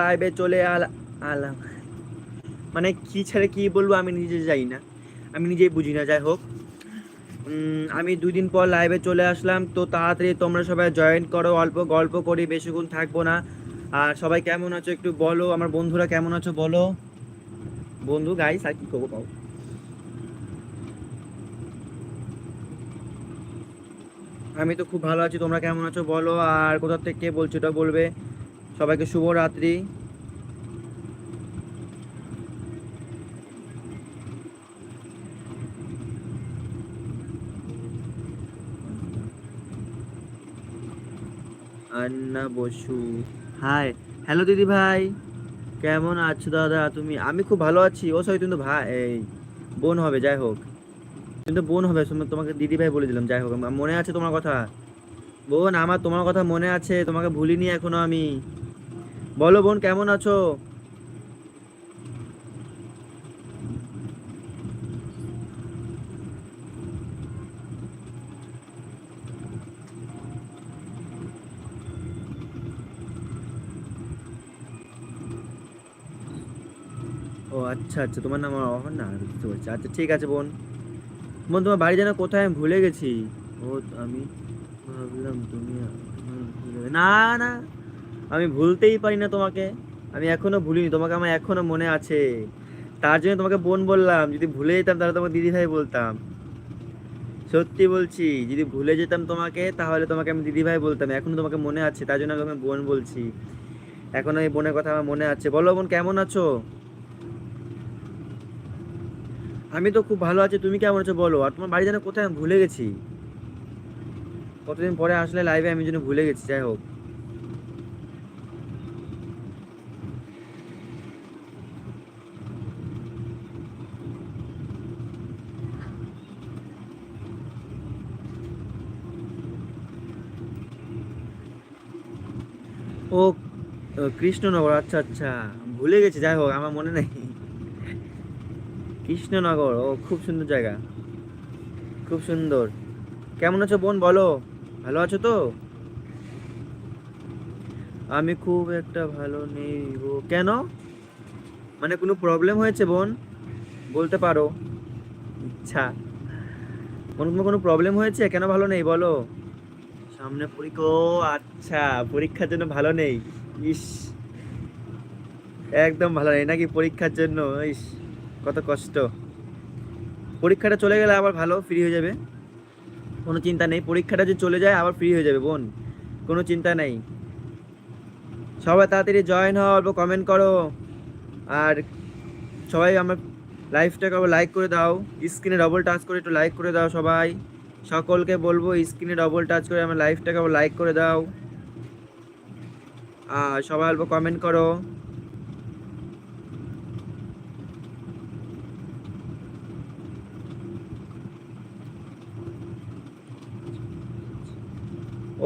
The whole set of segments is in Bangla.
লাইভে চলে আলাম। মানে কি ছেড়ে কি বলব আমি নিজে যাই না। আমি নিজেই বুঝি না, যাই হোক। আমি দুই দিন পর লাইভে চলে আসলাম, তো তাড়াতাড়ি তোমরা সবাই জয়েন করো, অল্প গল্প করি, বেশিক্ষণ থাকব না। আর সবাই কেমন আছো একটু বলো, আমার বন্ধুরা কেমন আছো বলো? বন্ধু গাইস আর কি করব পাও? আমি তো খুব ভালো আছি, তোমরা কেমন আছো বলো? আর কোথা থেকে কে বলছো ওটা বলবে? সবাইকে শুভ রাত্রি আন্না বসু। হাই হ্যালো দিদি ভাই। কেমন আছো দাদা তুমি? আমি খুব ভালো আছি। ও সরি তুমি ভাই এই, বোন হবে, যাই হোক। তুমি তো বোন হবে তোমাকে দিদি ভাই বলে দিলাম, যাই হোক। মনে আছে তোমার কথা? বোন, আমার তোমার কথা মনে আছে, তোমাকে ভুলিনি এখনও আমি। বলো বোন, কেমন আছো? ও আচ্ছা আচ্ছা তোমার নাম অহন না বুঝতে পারছি। আচ্ছা ঠিক আছে বোন। বোন, তোমার বাড়ি যেন কোথায় আমি ভুলে গেছি। ও, আমি ভাবলাম তুমি না না আমি ভুলতেই পারি না তোমাকে। আমি এখনও ভুলিনি, তোমাকে আমার এখনও মনে আছে। তার জন্য তোমাকে বোন বললাম, যদি ভুলে যেতাম তাহলে তোমাকে দিদি ভাই বলতাম। সত্যি বলছি, যদি ভুলে যেতাম তোমাকে, তাহলে তোমাকে আমি দিদি ভাই বলতাম। এখনও তোমাকে মনে আছে, তার জন্য আমি তোমাকে বোন বলছি। এখনও এই বোনের কথা আমার মনে আছে। বলো বোন, কেমন আছো? আমি তো খুব ভালো আছি, তুমি কেমন আছো বলো? আর তোমার বাড়ি যেন কোথায়? আমি ভুলে গেছি। কতদিন পরে আসলে লাইভে আমি যেন ভুলে গেছি, যাই হোক। ও কৃষ্ণনগর আচ্ছা আচ্ছা ভুলে গেছি, যাই হোক, আমার মনে নেই। কৃষ্ণনগর, ও, খুব সুন্দর জায়গা। খুব সুন্দর। কেমন আছো বোন, বলো? ভালো আছো তো? আমি খুব একটা ভালো নেই গো। কেন? মানে কোনো প্রবলেম হয়েছে বোন? বলতে পারো। আচ্ছা। কোনো কোনো প্রবলেম হয়েছে? কেন ভালো নেই? বলো। সামনে পরীক্ষা, ও আচ্ছা পরীক্ষার জন্য ভালো নেই। ইস, একদম ভালো নেই, নাকি পরীক্ষার জন্য? ইস, কত কষ্ট। পরীক্ষাটা চলে গেলে আবার ভালো ফ্রি হয়ে যাবে। কোনো চিন্তা নেই, পরীক্ষাটা যে চলে যায়, আবার ফ্রি হয়ে যাবে, বোন। কোনো চিন্তা নেই। সবাই তাড়াতাড়ি জয়েন হও, অল্প কমেন্ট করো। আর সবাই আমার লাইভটাকে আবার লাইক করে দাও। স্ক্রিনে ডবল টাচ করে একটু লাইক করে দাও সবাই। সকলকে বলব স্ক্রিনে ডবল টাচ করে আমার লাইভটাকে লাইক করে দাও। আর সবাই অল্প কমেন্ট করো।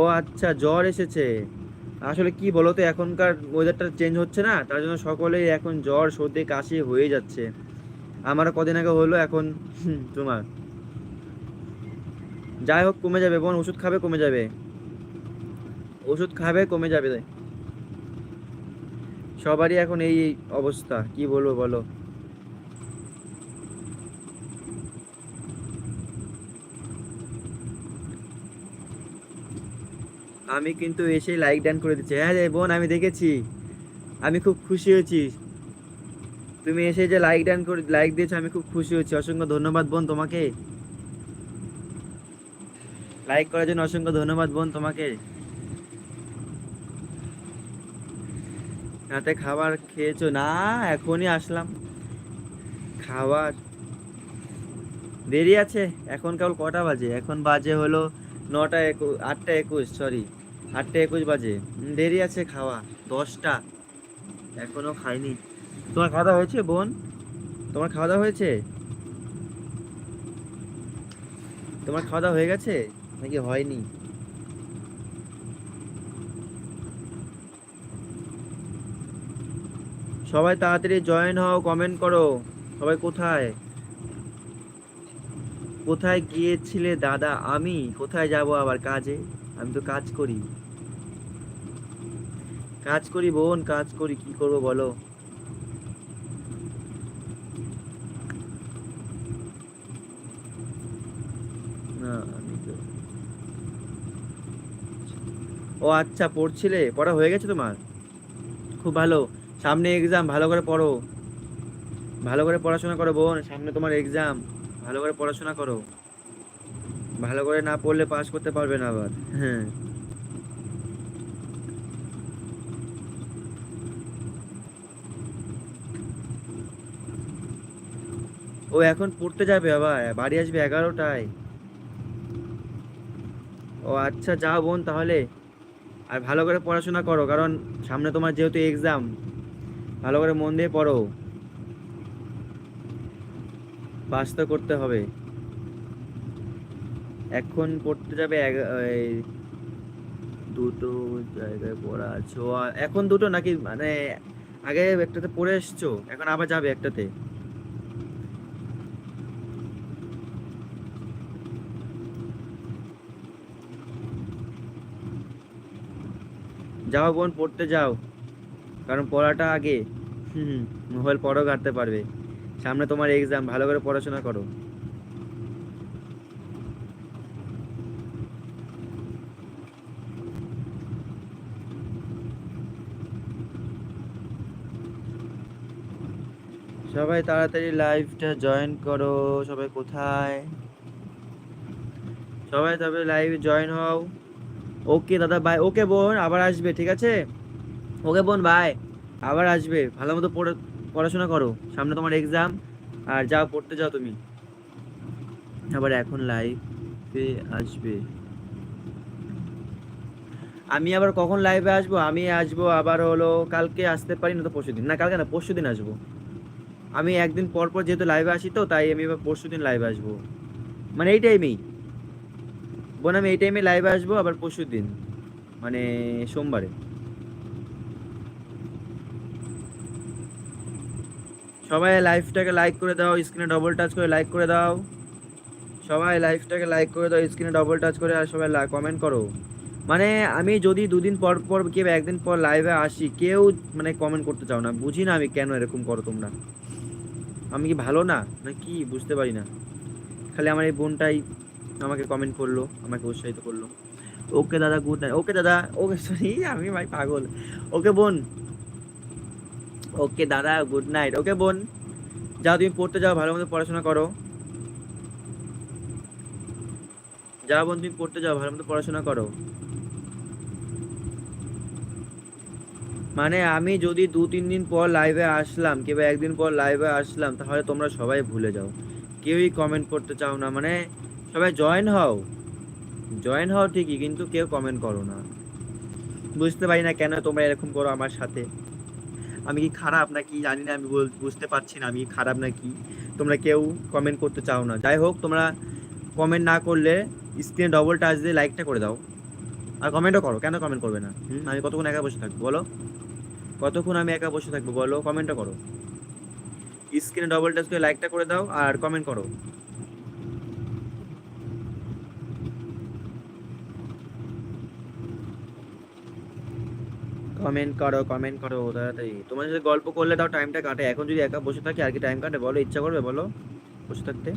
ও আচ্ছা জ্বর এসেছে। আসলে কি বলো তো, এখনকার ওয়েদারটা চেঞ্জ হচ্ছে না? তার জন্য সকলেই এখন জ্বর, সর্দি, কাশি হয়ে যাচ্ছে। আমারও কদিন আগে হলো, এখন তোমার। যাই হোক, কমে যাবে বোন, ওষুধ খাবে, কমে যাবে। ওষুধ খাবে, কমে যাবে। সবারই এখন এই অবস্থা, কি বলব বলো? আমি কিন্তু এসে লাইক ডান করে দিচ্ছি। হ্যাঁ রে বোন, আমি দেখেছি। আমি খুব খুশি হয়েছি। তুমি এসে যে লাইক ডান করে লাইক দিয়েছ, আমি খুব খুশি হয়েছি। অসংখ্য ধন্যবাদ বোন তোমাকে। লাইক করার জন্য অসংখ্য ধন্যবাদ বোন তোমাকে। রাতে খাবার খেয়েছো? না, এখনই আসলাম। খাবার। দেরি আছে? এখন কেবল কটা বাজে? এখন বাজে হলো নটা একু, আটটা একুশ সরি আটটা একুশ বাজে। দেরি আছে খাওয়া। দশটা। এখনও খাইনি। তোমার খাওয়া দাওয়া হয়েছে বোন? তোমার খাওয়া দাওয়া হয়েছে? তোমার খাওয়া দাওয়া হয়ে গেছে? নাকি হয়নি। সবাই তাড়াতাড়ি জয়েন হও কমেন্ট করো। সবাই কোথায়? কোথায় গিয়েছিলে দাদা? আমি কোথায় যাব আবার কাজে? আমি তো কাজ করি। কাজ করি বোন, কাজ করি। কি করব বলো? না ও আচ্ছা পড়ছিলে? পড়া হয়ে গেছে তোমার? খুব ভালো। সামনে এক্সাম ভালো করে পড়ো। ভালো করে পড়াশোনা করো বোন, সামনে তোমার এক্সাম ভালো করে পড়াশোনা করো। ভালো করে না পড়লে পাস করতে পারবে না আবার। হ্যাঁ। ও এখন পড়তে যাবে আবার? বাড়ি আসবে এগারোটায়। ও আচ্ছা যাও বোন তাহলে। আর ভালো করে পড়াশোনা করো, কারণ সামনে তোমার যেহেতু এক্সাম ভালো করে মন দিয়ে পড়ো। পাস তো করতে হবে। এখন পড়তে যাবে দুটো জায়গায় পড়া আছে। এখন দুটো নাকি মানে আগে একটাতে পড়ে এসছো, এখন আবার যাবে একটাতে? যাও বোন পড়তে যাও। কারণ পড়াটা আগে। হুম মোবাইল পরও কাটতে পারবে। সামনে তোমার এক্সাম ভালো করে পড়াশোনা করো। সবাই তাড়াতাড়ি লাইভটা জয়েন করো সবাই কোথায়? সবাই তবে লাইভে জয়েন হও। ওকে দাদা বাই ওকে বোন, আবার আসবে, ঠিক আছে? ওকে বোন বাই আবার আসবে। ভালো মতো পড়ে, পড়াশোনা করো। সামনে তোমার এক্সাম আর যাও, পড়তে যাও তুমি। আবার এখন লাইভে আসবে। আমি আবার কখন লাইভে আসব? আমি আসব আবার হলো কালকে আসতে পারি না তো পরশু দিন। না, কালকে না, পরশু দিন আসব। আমি একদিন পর পর যেহেতু লাইভে আসি তো, তাই আমি এবার পরশু দিন লাইভে আসব। মানে এই টাইমেই বোন, আমি এই টাইমে লাইভে আসব, আবার পরশু দিন। মানে সোমবারে। সবাই লাইভটাকে লাইক করে দাও স্ক্রিনে ডবল টাচ করে লাইক করে দাও। সবাই লাইভটাকে লাইক করে দাও স্ক্রিনে ডবল টাচ করে, আর সবাই কমেন্ট করো। মানে আমি যদি দুদিন পর পর কেউ একদিন পর লাইভে আসি, কেউ মানে কমেন্ট করতে চাও না। বুঝি না আমি কেন এরকম করো তোমরা। আমি কি ভালো না? না কি? বুঝতে পারি না। খালি আমার এই বোনটাই আমাকে কমেন্ট করল, আমাকে উৎসাহিত করল। ওকে দাদা গুড নাইট ওকে দাদা, ওকে সরি আমি ভাই পাগল। ওকে বোন, ওকে দাদা গুড নাইট ওকে বোন, যাও, তুমি পড়তে যাও, ভালো মতো পড়াশোনা করো। যাও বোন, তুমি পড়তে যাও, ভালো মতো পড়াশোনা করো। মানে আমি যদি দু, তিন দিন পর লাইভে আসলাম, কিংবা একদিন পর লাইভে আসলাম, তাহলে তোমরা সবাই ভুলে যাও। কেউই কমেন্ট করতে চাও না। মানে সবাই জয়েন হও। জয়েন হও ঠিকই কিন্তু কেউ কমেন্ট করো না। বুঝতে পারি না কেন তোমরা এরকম করো আমার সাথে। আমি কি খারাপ নাকি জানি না আমি বুঝতে পারছি না আমি কি খারাপ নাকি। তোমরা কেউ কমেন্ট করতে চাও না। যাই হোক তোমরা কমেন্ট না করলে স্ক্রিনে ডবল টাচ দিয়ে লাইকটা করে দাও। আর কমেন্টও করো কেন কমেন্ট করবে না? হুম। আমি কতক্ষণ একা বসে থাকব বলো? কতক্ষণ আমি একা বসে থাকব বলো? কমেন্টও করো। স্ক্রিনে ডবল টাচ করে লাইকটা করে দাও আর কমেন্ট করো। কমেন্ট করো কমেন্ট করো তাড়াতাড়ি। তোমার সাথে গল্প করলে তাও টাইমটা কাটে। এখন যদি একা বসে থাকি, আর কি টাইম কাটে? বলো, ইচ্ছা করবে? বলো। বসে থাকতে?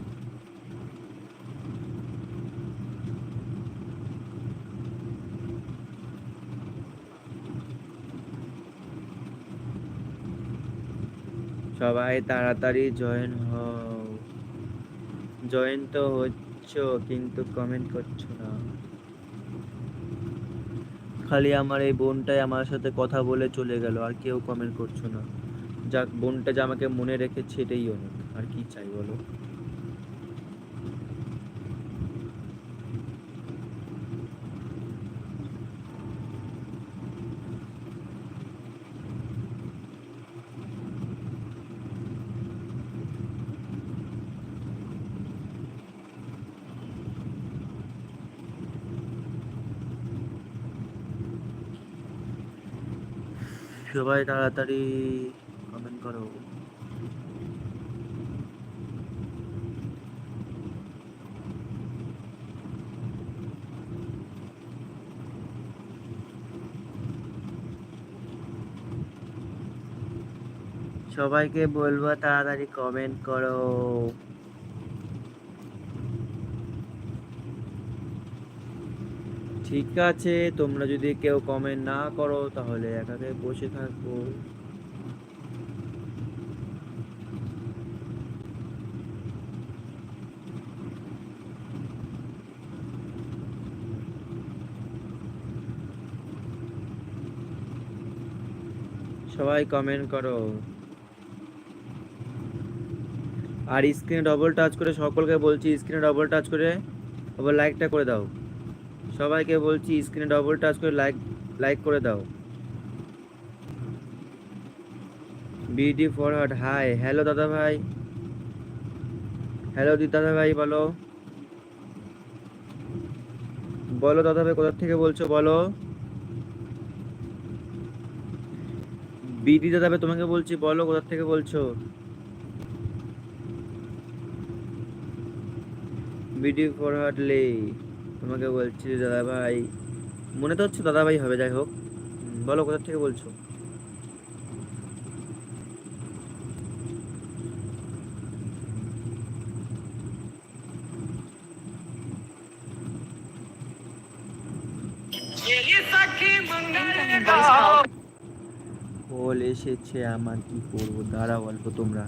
সবাই তাড়াতাড়ি জয়েন হও। জয়েন তো হচ্ছ, কিন্তু কমেন্ট করছ না। খালি আমার এই বোনটাই আমার সাথে কথা বলে চলে গেল, আর কেউ কমেন্ট করছ না। যাক, বোনটা যে আমাকে মনে রেখেছে এটাই অনেক। আর কি চাই বলো? সবাই তাড়াতাড়ি কমেন্ট করো। সবাইকে বলব তাড়াতাড়ি কমেন্ট করো। ঠিক আছে, তোমরা যদি কেউ কমেন্ট না করো, তাহলে একাকে বসে থাকব। সবাই কমেন্ট করো। আর স্ক্রিনে ডবল টাচ করে সকলকে বলছি স্ক্রিনে ডবল টাচ করে, আবার লাইকটা করে দাও। সবাইকে বলছি স্ক্রিনে ডবল টাচ করে লাইক লাইক করে দাও। বিডি ফরওয়ার্ড হাই হ্যালো দাদা ভাই হ্যালো দি দাদা ভাই বলো। বলো দাদা ভাই কোথা থেকে বলছো, বলো। বিডি দাদা ভাই তোমাকে বলছি, বলো কোথা থেকে বলছো। বিডি ফরওয়ার্ড লে। তোমাকে বলছি দাদা ভাই মনে তো হচ্ছে দাদা ভাই হবে, যাই হোক। বলো, কোথা থেকে বলছো? এসেছে আমার, কি করব? দাঁড়াও অল্প তোমরা।